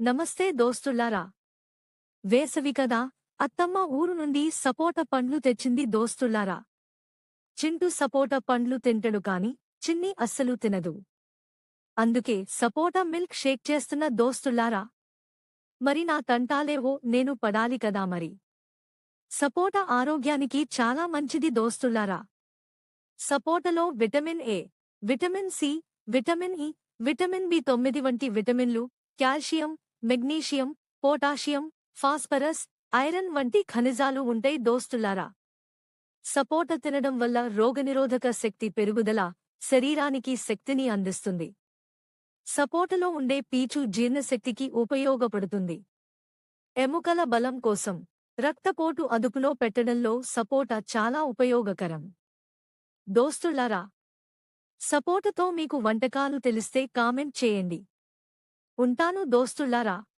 నమస్తే దోస్తుల్లారా వేసవి కదా అత్తమ్మ ఊరు నుండి సపోట పండ్లు తెచ్చింది దోస్తుల్లారా చింటూ సపోట పండ్లు తింటడు కాని చిన్ని అస్సలు తినదు. అందుకే సపోటా మిల్క్ షేక్ చేస్తున్న దోస్తుల్లారా మరి నా తంటాలేవో నేను పడాలి కదా మరి. సపోటా ఆరోగ్యానికి చాలా మంచిది దోస్తుల్లారా సపోటలో vitamin A vitamin C vitamin E vitamin B తొమ్మిది వంటి విటమిన్లు calcium magnesium potassium phosphorus iron వంటి ఖనిజాలు ఉంటాయి దోస్తులారా. సపోట తినడం వల్ల రోగనిరోధక శక్తి పెరుగుదల శరీరానికి శక్తిని అందిస్తుంది. సపోటలో ఉండే పీచు జీర్ణశక్తికి ఉపయోగపడుతుంది. ఎముకల బలం కోసం రక్తపోటు అదుపులో పెట్టడంలో సపోటా చాలా ఉపయోగకరం. దోస్తులారా సపోటతో మీకు వంటకాలు తెలిస్తే కామెంట్ చేయండి. ఉంటాను దోస్తుల్లారా